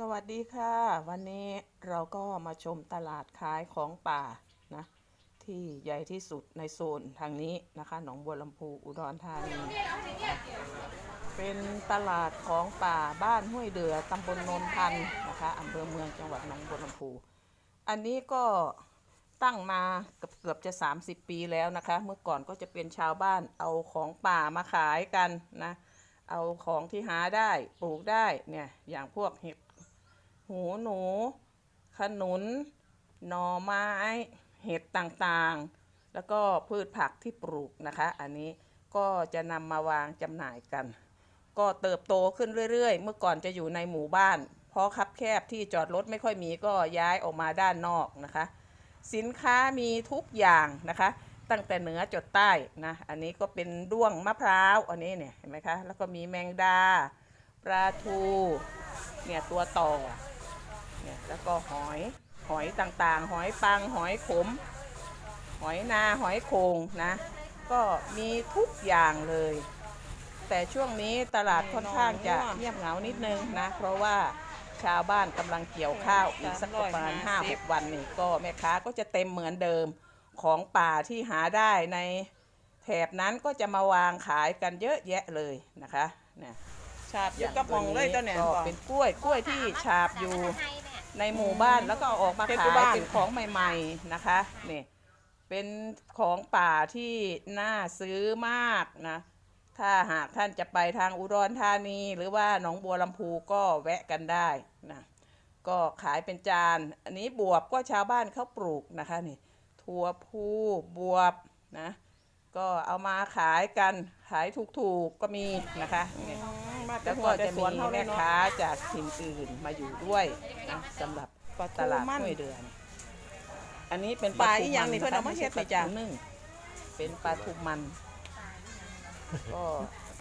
สวัสดีค่ะ วันนี้เราก็มาชมตลาดขายของป่านะ ที่ใหญ่ที่สุดในโซนทางนี้นะคะหนองบัวลำพูอุดรธานีเป็นตลาดของป่าบ้านห้วยเดือตำบลโนนทันนะคะอำเภอเมืองจังหวัดหนองบัวลำพู อันนี้ก็ตั้งมาเกือบเกือบจะ 30 ปีแล้วนะคะ เมื่อก่อนก็จะเป็นชาวบ้านเอาของป่ามาขายกันนะเอาของที่หาได้ปลูกได้เนี่ยอย่างพวกเห็ด หูหนู ขนุน หน่อไม้ เห็ดต่างๆ แล้วก็พืชผักที่ปลูกนะคะ อันนี้ก็จะนำมาวางจำหน่ายกัน ก็เติบโตขึ้นเรื่อย ๆ เมื่อก่อนจะอยู่ในหมู่บ้าน เพราะคับแคบที่จอดรถไม่ค่อยมีก็ย้ายออกมาด้านนอกนะคะ สินค้ามีทุกอย่างนะคะ ตั้งแต่เหนือจดใต้นะ อันนี้ก็เป็นด้วงมะพร้าว อันนี้เนี่ยเห็นไหมคะ แล้วก็มีแมงดาปลาทู เนี่ยตัวต่อ แล้วก็หอยหอยต่างๆ หอยปังหอยขม หอยนาหอยโขงนะ ก็มีทุกอย่างเลย แต่ช่วงนี้ตลาดค่อนข้างจะเงียบเหงานิดนึงนะ เพราะว่าชาวบ้านกำลังเกี่ยวข้าวอีกสักประมาณห้าหกวันนี่ก็แม่ค้าก็จะเต็มเหมือนเดิมของป่าที่หาได้ในแถบนั้นก็จะมาวางขายกันเยอะแยะเลยนะคะเนี่ยชาบอยู่กับหม่องเลยตัวเนี่ยก็บอกเป็นกล้วยกล้วยที่ฉาบอยู่ ในหมู่บ้านแล้วก็เอาออกมาเป็นขายบ้านเป็นของใหม่ ๆนะคะนี่เป็นของป่าที่น่าซื้อมากนะถ้าหากท่านจะไปทางอุดรธานีหรือว่าหนองบัวลำพูก็แวะกันได้นะก็ขายเป็นจาน อันนี้บวบก็ชาวบ้านเขาปลูกนะคะนี่ถั่วพูบวบนะก็เอามาขายกันขายถูกๆก็มีนะคะ นี่แล้วก็จะมีแม่ค้าจากถิ่นอื่นมาอยู่ด้วยนะสำหรับตลาดห้วยเดือน อันนี้เป็นปลาทูอีหยังนี่ะเพิ่นเอามาเฮ็ดไใช่นี่จ้ะ ปลาทูนึ่งเป็นปลาทูมันก็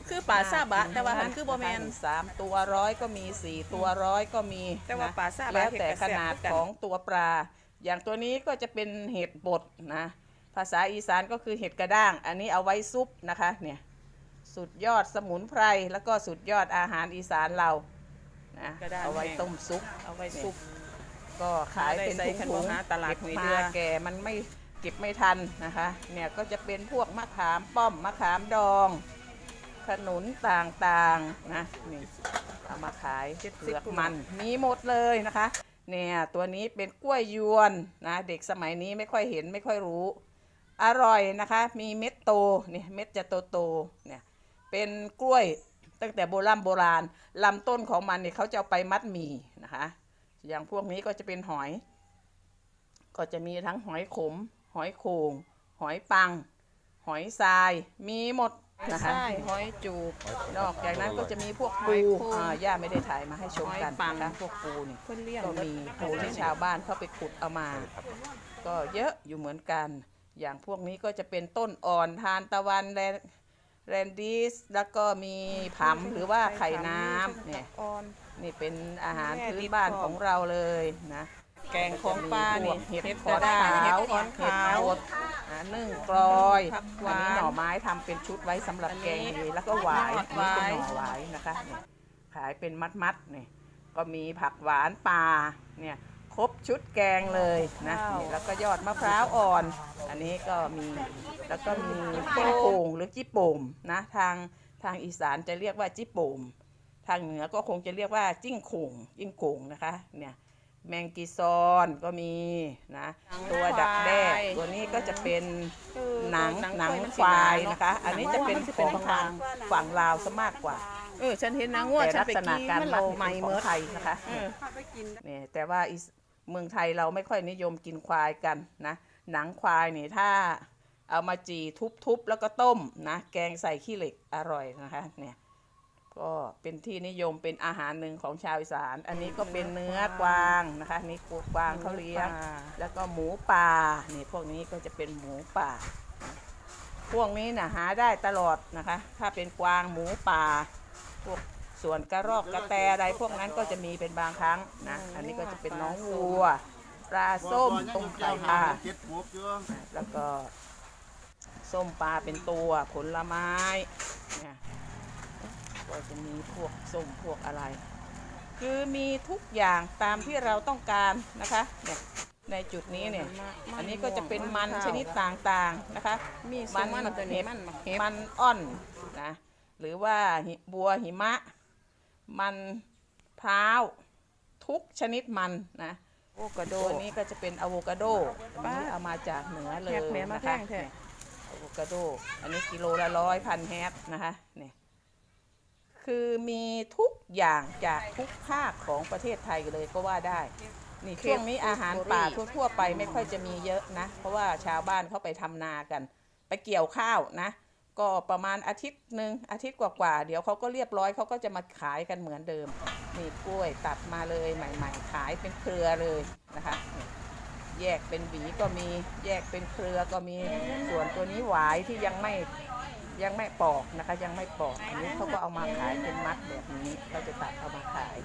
คือป่าซาบะ แต่ว่ามันคือบ่แมน สามตัวร้อยก็มีสี่ตัวร้อยก็มีแต่ว่านะปลาซาบะแล้วแต่เห็ดกขระแสนาดคือกัน ของตัวปลา อย่างตัวนี้ก็จะเป็นเห็ดบดนะ ภาษาอีสานก็คือเห็ดกระด้าง อันนี้เอาไว้ซุปนะคะเนี่ย สุดยอดสมุนไพร แล้วก็สุดยอดอาหารอีสานเรานะกระด้างเอาไว้แห้ง ต้มซุป เอาไว้ซุป ก็ขายเป็นหาได้ใส่ถุงขนมๆหาตลาดเก็บหวยมาเรือแก่มันไม่เก็บไม่ทันนะคะ เนี่ยก็จะเป็นพวกมะขามป้อมมะขามดอง ขนุนต่างๆนะนี่เอามาขายเผือกมันมีหมดเลยนะคะ เนี่ยตัวนี้เป็นกล้วยยวนนะเด็กสมัยนี้ไม่ค่อยเห็นไม่ค่อยรู้ อร่อยนะคะ มีเม็ดโตเนี่ยเม็ดจะโตโตๆเนี่ย เป็นกล้วยตั้งแต่โบราณโบราณลำต้นของมันเนี่ยเขาจะเอาไปมัดหมี่นะคะ อย่างพวกนี้ก็จะเป็นหอย ก็จะมีทั้งหอยขม หอยโขงหอยปัง หอยทรายมีหมดนะคะใช่หอยจูบนอกจากนั้นก็จะมีพวกหปูอยโขงอ่าย่าไม่ได้ถ่ายมาให้ชมกันหอยปังนะคะพวกปูนี่เพิ่นเลี้ยงก็มีปูที่ชาวบ้านเข้าไปขุดเอามา ก็เยอะอยู่เหมือนกัน อย่างพวกนี้ก็จะเป็นต้นอ่อนทานตะวันแรน แรนดิสแล้วก็มีผำหรือว่าไข่น้ำเนี่ยอ่อนนี่เป็นอาหารแม่พื้นดิบบ้านพร้อมของเราเลยนะแกงของปลานี่เห็ดเห็ดขกอระนด้างขาวเห็ดเห็ดขอนขาวบดอ่านึ่งกลอยผักหอันวานนี้หน่อไม้ทำเป็นชุดไว้สำหรับอันนี้แกงดีแล้วก็หวายยออัดนนี้เป็นหวายหน่อหวายนะคะเนี่ยขายเป็นมัดๆเนี่ยก็มีผักหวานปลาเนี่ย ครบชุดแกงเลยนะนี่แล้วก็ยอดมะพร้าวอ่อน อันนี้ก็มีแล้วก็มีจิ้โป่งหรือจิโป่มนะทางทางอีสานจะเรียกว่าจิโป่มทางเหนือก็คงจะเรียกว่าจิ้งโขงจิ้งโขงนะคะเนี่ยแมงกีซอนก็มีนะตัวดักแด้ตัวนี้ก็จะเป็นหนังหนังควายนะคะ อันนี้จะเป็นของทางฝั่งลาวซะมากกว่าเออฉันเห็นนางงัวแต่ฉันลักไปษณะกินการมันมัเราดใหม่เป็นขเมื่องอไทยนะคะเออเนี่ยแต่ว่าอีส เมืองไทยเราไม่ค่อยนิยมกินควายกันนะ หนังควายนี่ถ้าเอามาจีทุบๆแล้วก็ต้มนะแกงใส่ขี้เหล็กอร่อยนะคะเนี่ยก็เป็นที่นิยมเป็นอาหารหนึ่งของชาวอีสาน อันนี้ก็เป็นเนื้อกวางนะคะนี่กวางเขาเลี้ยง แล้วก็หมูป่านี่พวกนี้ก็จะเป็นหมูป่า พวกนี้นะหาได้ตลอดนะคะ ถ้าเป็นกวางหมูป่า พวก ส่วนกระรอกกระแตอะไรพวกนั้นก็จะมีเป็นบางครั้งนะอันนี้ก็จะเป็นน้องวัวปลาส้มต้มไข่ปลาเจ็ดหกอยู่แล้วก็ส้มปลาเป็นตัวผลไม้เนี่ยก็จะมีพวกส้มพวกอะไร คือมีทุกอย่างตามที่เราต้องการนะคะเนี่ยในจุดนี้เนี่ย อันนี้ก็จะเป็นมันชนิดต่างๆนะคะ มีสมัมันนตัวนี้มันมะเห็บมันอ่อนนะ หรือว่าหิบัวหิมะ มันพร้าวทุกชนิดมันนะโอกาโดตัวนี้ก็จะเป็นอะโวคาโดอันนี้เอามาจากเหนือเลยแฮกแหม่มานะแพคะงแท้เนี่ยอะโวคาโด อันนี้กิโลละร้อยพันแฮปนะคะเนี่ยคือมีทุกอย่างจากทุกภาคของประเทศไทยเลยก็ว่าได้นี่ช่วงนี้อาหารป่าทั่วๆไปไม่ค่อยจะมีเยอะนะ เพราะว่าชาวบ้านเขาไปทำนากัน ไปเกี่ยวข้าวนะ ก็ประมาณอาทิตย์หนึ่งอาทิตย์กว่าๆเดี๋ยวเขาก็เรียบร้อยเขาก็จะมาขายกันเหมือนเดิมนี่กล้วยตัดมาเลยใหม่ ๆ ขายเป็นเครือเลยนะคะแยกเป็นหวีก็มีแยกเป็นเครือก็มีส่วนตัวนี้หวายที่ยังไม่ยังไม่ปอกนะคะ ยังไม่ปอกอันนี้เขาก็เอามาขายเป็นมัดแบบนี้เขาจะตัดเอามาขาย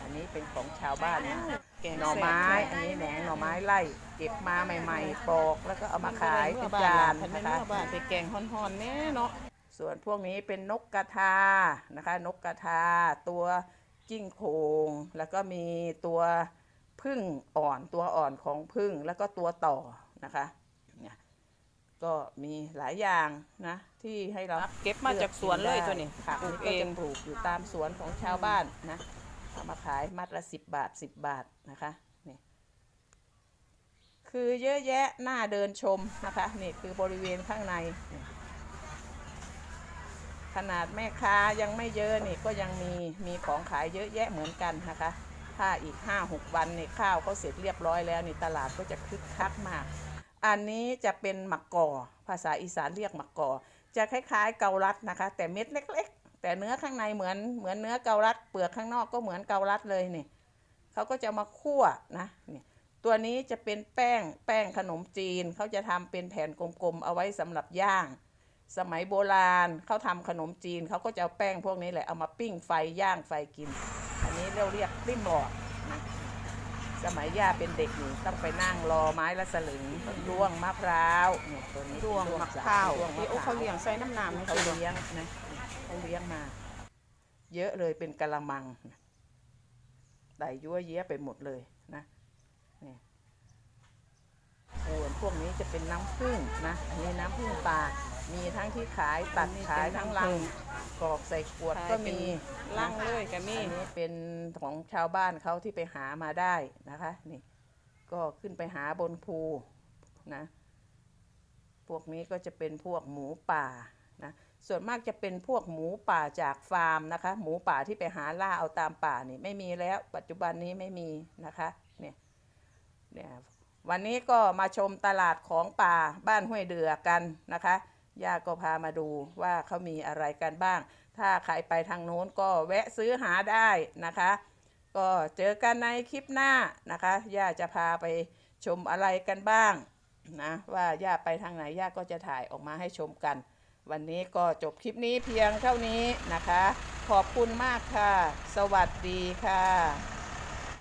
อันนี้เป็นของชาวบ้านนะ แกงหน่อไม้แซ่บอันนี้แหนงหน่อไม้ไล่เก็บมาใหม่ ๆปอกแล้วก็เอามาขายเป็นจานพันนะนะคะ คะบ้านไปแกงฮ้อนๆแน่เนาะส่วนพวกนี้เป็นนกกระทานะคะ นกกระทา ตัวจิ้งโคงแล้วก็มีตัวพึ่งอ่อนตัวอ่อนของพึ่งแล้วก็ตัวต่อนะคะเนี่ยก็มีหลายอย่างนะที่ให้เรา เก็บมาจากสวนเลยตัวนี้ค่ะปลูนี่กก็เองจะปลูกอยู่ตามสวนของชาวบ้านนะ เอามาขายมัดละสิบบาทสิบบาทนะคะนี่คือเยอะแยะน่าเดินชมนะคะนี่คือบริเวณข้างใน ขนาดแม่ค้ายังไม่เยอะนี่ก็ยังมีมีของขายเยอะแยะเหมือนกันนะคะถ้าอีก 5-6 วันนี่ข้าวเขาเสร็จเรียบร้อยแล้วนี่ตลาดก็จะคึกคักมากอันนี้จะเป็นหมักก่อภาษาอีสานเรียกหมักก่อจะคล้ายๆเกาลัดนะคะ แต่เม็ดเล็กๆ แต่เนื้อข้างในเหมือนเหมือนเนื้อเกาลัด เปลือกข้างนอกก็เหมือนเกาลัดเลยนี่เขาก็จะมาคั่วนะนี่ตัวนี้จะเป็นแป้งแป้งขนมจีนเขาจะทำเป็นแผ่นกลมๆเอาไว้สำหรับย่าง สมัยโบราณเขาทำขนมจีนเขาก็จะเอาแป้งพวกนี้แหละเอามาปิ้งไฟย่างไฟกิน อันนี้เราเรียกติ้มบอดนะสมัยย่าเป็นเด็กนี่ต้องไปนั่งรอไม้ละสลึงร่วงมะพร้าวเนี่ยตัวนี้รวงร่มะพร้าวร่วงมะที่พโอ้ร้าวเขาเลี้ยงใส่น้ำน้ำให้เขาเขาเลี้ยงนะ เขาเลี้ยงมา เยอะเลยเป็นกะละมังไต่ยั่วเยี้ยไปหมดเลยนะเนี่ยส่วนพวกนี้จะเป็นน้ำผึ้งนะอันนี้น้ำผึ้งป่ามีทั้งที่ขายตัดขายทั้งลังกรอกใส่ขวดก็มีล่างเลยก็มีอันนี้เป็นของชาวบ้านเขาที่ไปหามาได้นะคะนี่ก็ขึ้นไปหาบนภูนะ พวกนี้ก็จะเป็นพวกหมูป่านะ ส่วนมากจะเป็นพวกหมูป่าจากฟาร์มนะคะ หมูป่าที่ไปหาล่าเอาตามป่านี่ไม่มีแล้ว ปัจจุบันนี้ไม่มีนะคะเนี่ยเนี่ยวันนี้ก็มาชมตลาดของป่าบ้านห้วยเดือกันนะคะย่าก็พามาดูว่าเขามีอะไรกันบ้าง ถ้าใครไปทางโน้นก็แวะซื้อหาได้นะคะ ก็เจอกันในคลิปหน้านะคะย่าจะพาไปชมอะไรกันบ้างนะว่าย่าไปทางไหนย่าก็จะถ่ายออกมาให้ชมกัน วันนี้ก็จบคลิปนี้เพียงเท่านี้นะคะ ขอบคุณมากค่ะ สวัสดีค่ะ